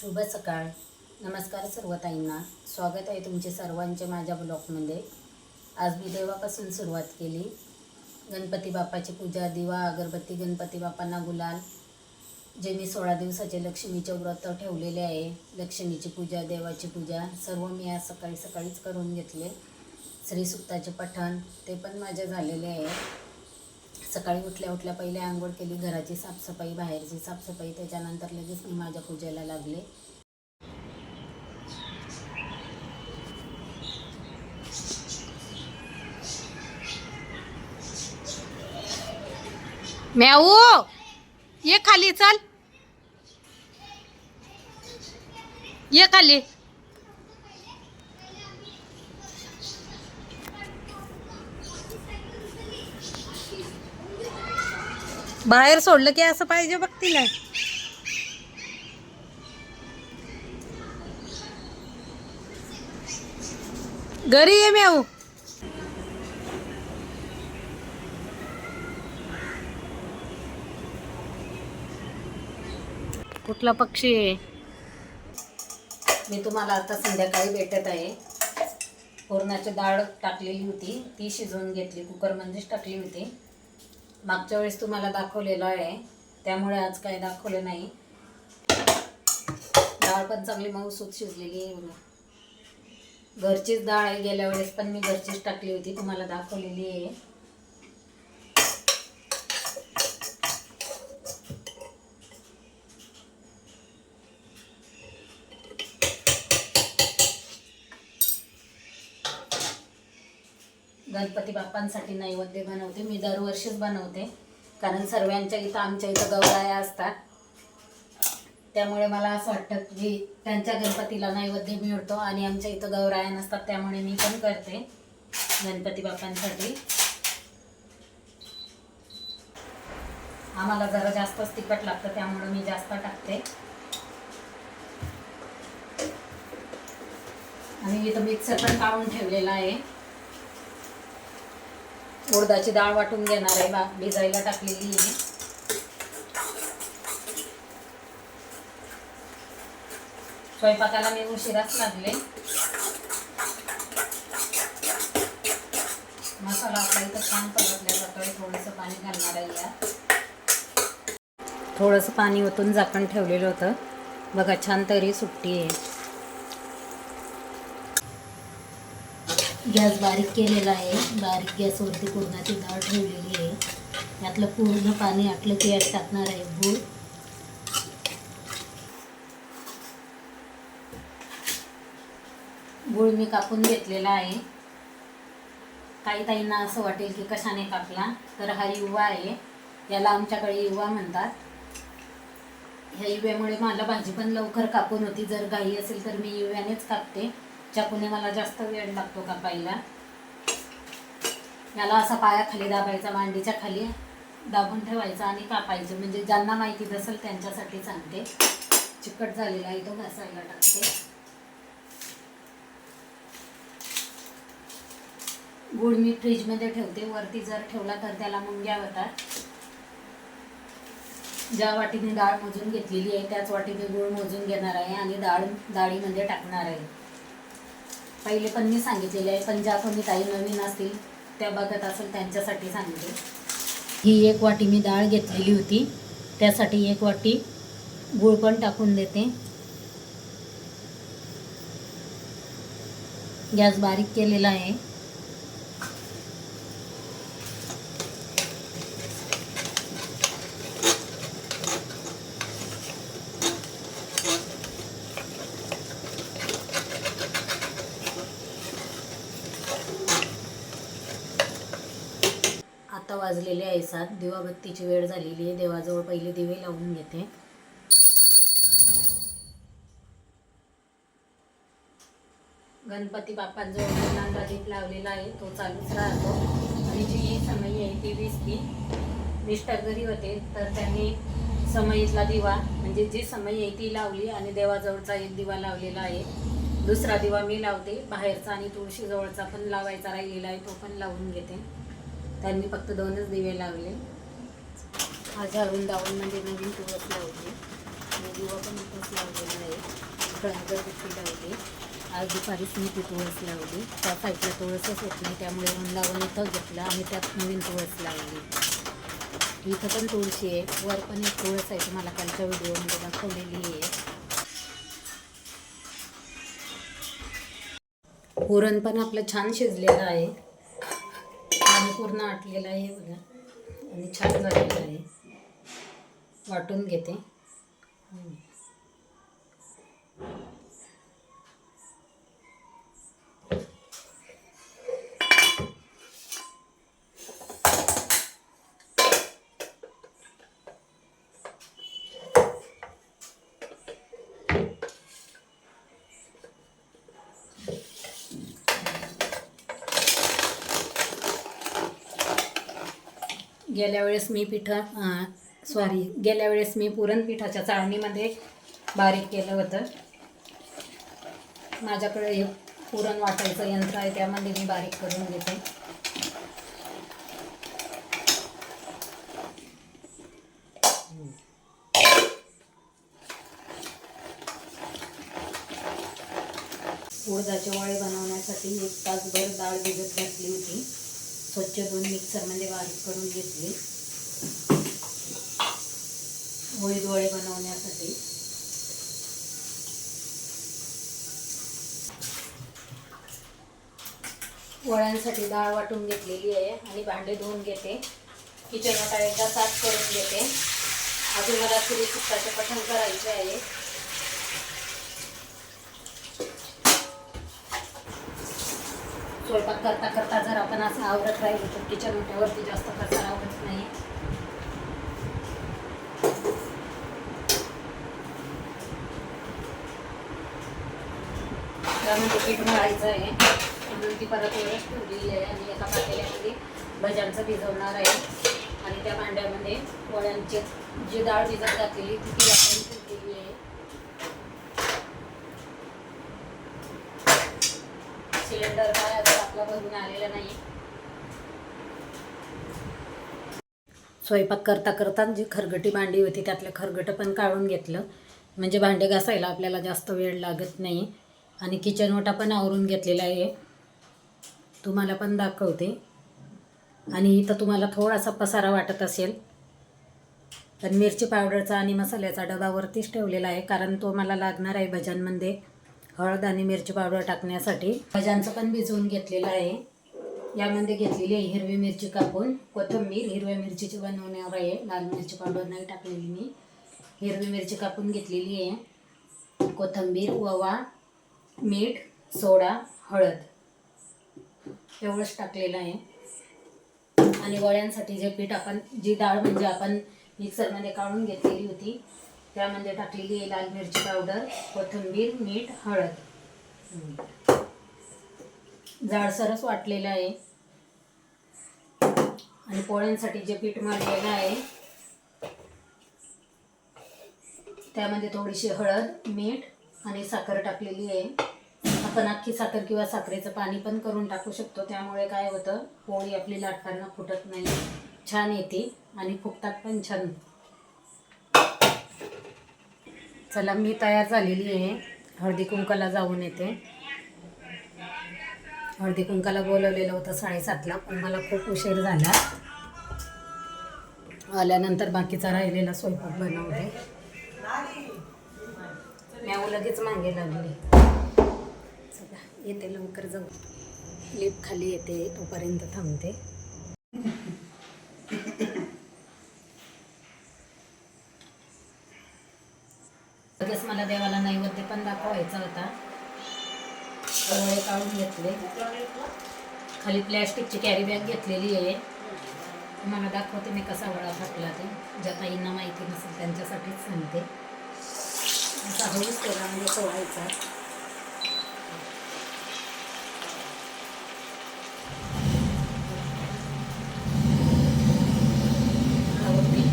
शुभ सकाळ. नमस्कार सर्व ताईंना स्वागत आहे तुमचे सर्वांचे माझ्या ब्लॉगमध्ये. आज मी देवापासून सुरुवात केली. गणपती बाप्पाची पूजा दिवा अगरबत्ती गणपती बाप्पांना गुलाल. जे मी सोळा दिवसाचे लक्ष्मीचे व्रत ठेवलेले आहे लक्ष्मीची पूजा देवाची पूजा सर्व मी आज सकाळी सकाळीच करून घेतले. श्रीसुक्ताचे पठण ते पण माझे झालेले आहे. सकाळी उठल्या उठल्या पहिले आंघोळ केली घराची साफसफाई बाहेरची साफसफाई त्याच्यानंतर लगेच मी माझ्या पूजेला लागले. म्याऊ ये खाली चल. ये खाली. बाहेर सोडलं की असं पाहिजे बघ तिला घरी ये म्याऊ. कुठला पक्षी आहे? मी तुम्हाला आता संध्याकाळी भेटत आहे. पुरणाची डाळ टाकलेली होती. ती शिजवून घेतली. कुकरमध्येच टाकली होती. मागच्या वेळेस तुम्हाला दाखवलेलं आहे. त्यामुळे आज काही दाखवलं नाही. डाळ पण चांगली मऊसूत शिजलेली आहे घरचीच डाळ आहे. गेल्या वेळेस पण मी घरचीच टाकली होती. तुम्हाला दाखवलेली आहे. गणपती बाप्पांसाठी नैवेद्य बनवते. मी दरवर्षीच बनवते. कारण सर्वांच्या इथं आमच्या इथं गौराया असतात. त्यामुळे मला असं वाटतं की त्यांच्या गणपतीला नैवेद्य मिळतो आणि आमच्या इथं गौराया नसतात त्यामुळे मी पण करते गणपती बाप्पांसाठी. आम्हाला जरा जास्तच तिखट लागतं त्यामुळे मी जास्त टाकते. आणि इथं मिक्सर पण काढून ठेवलेला आहे. उडदाची डाळ वाटून घेणार आहे बा भिजायला टाकलेली आहे. स्वयंपाकाला मी उशिराच लागले. मसाला आपला इथं छान परतल्या जातोय थोडंसं पाणी घालणार आहे यात. थोडंसं पाणी ओतून झाकण ठेवलेलं होतं. बघा छान तरी सुट्टी आहे. गॅस बारीक केलेला आहे. बारीक गॅसवरती कुरणाची डाळ ठेवलेली आहे. यातलं पूर्ण पाणी आटलं की यात टाकणार आहे गूळ गूळ मी कापून घेतलेला आहे. काही ताईंना असं वाटेल की कशाने कापला तर हा युवा आहे. याला आमच्याकडे युवा म्हणतात. ह्या युव्यामुळे मला भाजी पण लवकर कापून होती. जर घाई असेल तर मी युव्यानेच कापते. चाकूने मला जास्त वेळ लागतो कापायला याला असा पायाखाली दाबायचा मांडीच्या खाली दाबून ठेवायचा आणि कापायचं. म्हणजे ज्यांना माहिती नसेल त्यांच्यासाठी सांगते. चिकट झालेला आहे तो घासायला टाकते. गुळ मी फ्रीजमध्ये ठेवते. वरती जर ठेवला तर त्याला मुंग्या होतात. ज्या वाटीने डाळ मोजून घेतलेली आहे त्याच वाटीने गुळ मोजून घेणार आहे आणि डाळ डाळीमध्ये टाकणार आहे. पहिले पण मी सांगितलेले आहे पण ज्या कोणी काही नवीन असतील त्या बघत असेल त्यांच्यासाठी सांगते. ही एक वाटी मी डाळ घेतलेली होती त्यासाठी एक वाटी गूळ पण टाकून देते. गॅस बारीक केलेला आहे आता वाजलेले आहे सात. दिवाबत्तीची वेळ झालेली आहे. देवाजवळ पहिले दिवे लावून घेते. गणपती बाप्पांजवळ लांबा दीप लावलेला आहे. तो चालूच राहतो. आणि जी समयी आहे ती वीस ती मिस्टर घरी होते तर त्यांनी समयीतला दिवा म्हणजे जी समयी आहे ती लावली आणि देवाजवळचा एक दिवा लावलेला आहे. दुसरा दिवा मी लावते. बाहेरचा आणि तुळशीजवळचा पण लावायचा राहिलेला आहे तो पण लावून घेते. त्यांनी फक्त दोनच दिवे लावले. हा झाडून दावून म्हणजे नवीन तुळस लावली. आणि दिवा पण इथंच लावलेला आहे. इकडं अगरबत्ती लावली. आज दुपारीच मी ती तुळस लावली. त्या साईडला तुळसच होत नाही त्यामुळे ऊन लावून इथं घेतलं आणि त्यात नवीन तुळस लावली. इथं पण तुळशी आहे. वर पण एक तुळस आहे तुम्हाला कालच्या व्हिडिओमध्ये दाखवलेली आहे. पुरण पण आपलं छान शिजलेलं आहे. पूर्ण आटलेला आहे बघा. आणि छान झालेला आहे. वाटून घेते. गेल्या वेळेस मी पिठा सॉरी गेल्या वेळेस मी पुरणपिठाच्या चाळणीमध्ये बारीक केलं होतं. माझ्याकडे हे पुरण वाटायचं यंत्र आहे त्यामध्ये मी बारीक करून घेते. उडदाचे वळे बनवण्यासाठी एक तासभर डाळ भिजत घातली होती. स्वच्छ धुवून मिक्सरमध्ये बारीक करून घेतली. होळी गोळे बनवण्यासाठी. वळ्यांसाठी डाळ वाटून घेतलेली आहे आणि भांडे धुवून घेते. किचन वाटा एकदा साफ करून घेते. अजून मला सूर्यसुक्ताचे पठण करायचे आहे. स्वयंपाक करता करता जर आपण असं आवरत राहिलो तर किचन ओट्यावरती जास्त करता आवडत नाही. त्यामध्ये पीठ मळायचं आहे. म्हणून ती परत वेळच ठेवलेली आहे आणि एका पातेल्यामध्ये भज्यांचं भिजवणार आहे. आणि त्या भांड्यामध्ये वळ्यांचे जी डाळ भिजत घातलेली ती ती आपण ठेवलेली आहे. सिलेंडर काय आपला भरून आलेला नाही स्वयंपाक करता करता जी खरगटी भांडी होती त्यातलं खरगटं पण काढून घेतलं. म्हणजे भांडे घासायला आपल्याला जास्त वेळ लागत नाही. आणि किचन ओटा पण आवरून घेतलेला आहे. तुम्हाला पण दाखवते. आणि इथं तुम्हाला थोडासा पसारा वाटत असेल. तर मिरची पावडरचा आणि मसाल्याचा डबा वरतीच ठेवलेला आहे कारण तो मला लागणार आहे भज्यांमध्ये हळद आणि मिरची पावडर टाकण्यासाठी भज्यांचं पण भिजवून घेतलेलं आहे. यामध्ये घेतलेली आहे हिरवी मिरची कापून. कोथिंबीर हिरव्या मिरचीची बनवण्यावर आहे. लाल मिरची पावडर नाही टाकलेली मी. हिरवी मिरची कापून घेतलेली आहे. कोथिंबीर ओवा मीठ सोडा हळद. एवढंच टाकलेलं आहे. आणि वड्यांसाठी जे पीठ आपण जी डाळ म्हणजे आपण मिक्सरमध्ये काढून घेतलेली होती त्यामध्ये टाकलेली आहे लाल मिरची पावडर कोथिंबीर मीठ हळद. जाडसरच वाटलेलं आहे. आणि पोळ्यांसाठी जे पीठ मारलेलं आहे त्यामध्ये थोडीशी हळद मीठ आणि साखर टाकलेली आहे. आपण अख्खी साखर किंवा साखरेचं पाणी पण करून टाकू शकतो. त्यामुळे काय होतं पोळी आपली लाटताना फुटत नाही. छान येते आणि फुकतात पण छान. चला मी तयार झालेली आहे. हळदी कुंकाला जाऊन येते. हळदी कुंकाला बोलवलेलं होतं साडेसातला. पण मला खूप उशीर झाला. आल्यानंतर बाकीचा राहिलेला स्वयंपाक बनवले म्याऊ लगेच मागे लागले. चला येते लवकर जाऊ लिप खाली येते तोपर्यंत थांबते लगेच मला देवाला व्हायचा होता. डोळे काढून घेतले. खाली प्लॅस्टिकची कॅरी बॅग घेतलेली आहे. मला दाखवते मी कसा वडा फाटला ते. ज्या ताईंना माहिती नसेल त्यांच्यासाठीच सांगते. असा हळूच तेलामध्ये सोडायचा आवडते.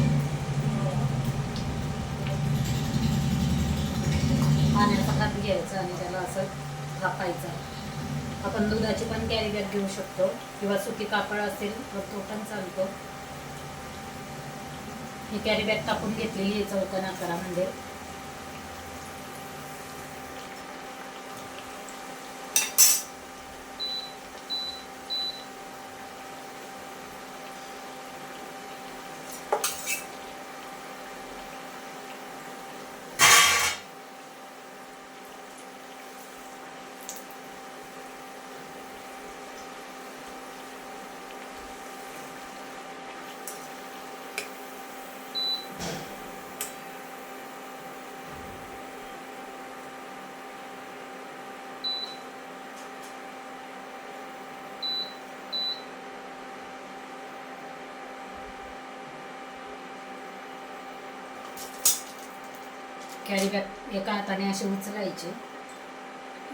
पाण्याला पकात घ्यायचा आणि त्याला असं थापायचं. आपण दुधाची पण कॅरी बॅग घेऊ शकतो. किंवा सुती कापड असेल तर तो पण चालतो. ही कॅरी बॅग टाकून घेतलेली आहे चौकोन आकारामध्ये म्हणजे. कॅरी बॅग एका हाताने अशी उचलायचे.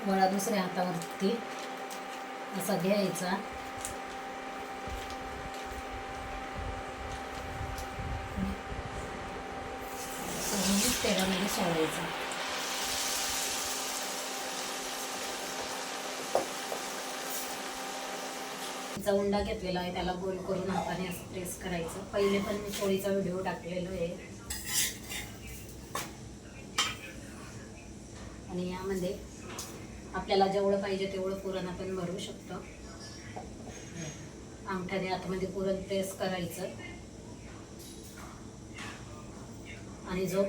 वळा दुसऱ्या हातावरती असा घ्यायचा. तेलामध्ये सोडायचा तिचा उंडा घेतलेला आहे त्याला गोल करून हाताने असं प्रेस करायचं. पहिले पण मी पोळीचा व्हिडिओ टाकलेलो आहे. आणि यामध्ये आपल्याला जेवढं पाहिजे तेवढं पुरण आपण भरू शकतो. अंगठ्याने आतमध्ये पुरण प्रेस करायचं. आणि जो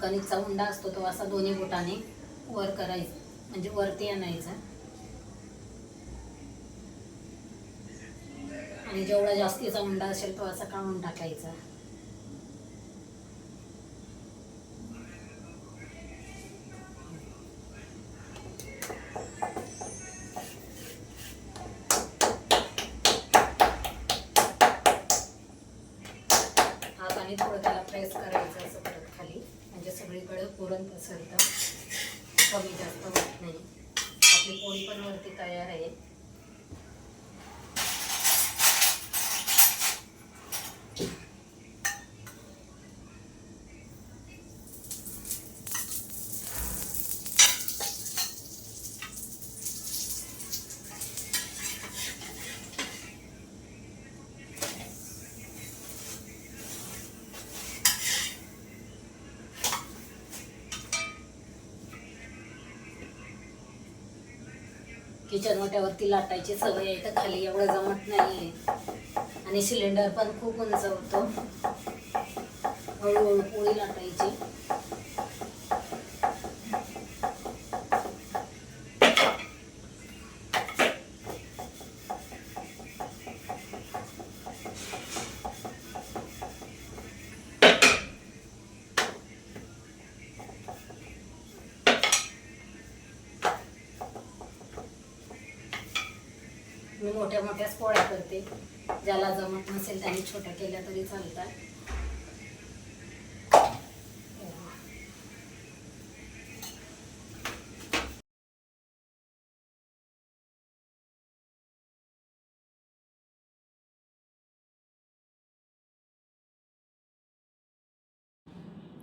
कणिकचा हुंडा असतो तो असा दोन्ही बोटाने वर करायचा म्हणजे वरती आणायचा. आणि जेवढा जास्तीचा हुंडा असेल तो असा काढून टाकायचा. कमी जास्त होत नाही. आपली पोळी पण वरती तयार आहे. किचन चनवट्यावरती लाटायची सवय आहे तर खाली एवढं जमत नाही आहे आणि सिलेंडर पण खूप उंच होतो. हळूहळू पोळी लाटायची. मी मोठ्या मोठ्याच पोळ्या करते. ज्याला जमत नसेल त्याने छोट्या केल्या तरी चालतात.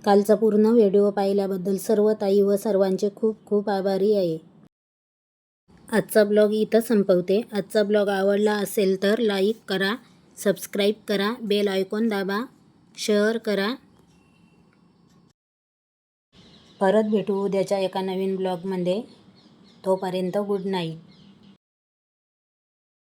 कालचा पूर्ण व्हिडिओ पाहिल्याबद्दल सर्व ताई व सर्वांचे खूप खूप आभारी आहे. आजचा ब्लॉग इथं संपवते. आजचा ब्लॉग आवडला असेल तर लाईक करा सबस्क्राईब करा बेल आयकॉन दाबा शेअर करा. परत भेटू उद्याच्या एका नवीन ब्लॉगमध्ये. तोपर्यंत गुड नाईट.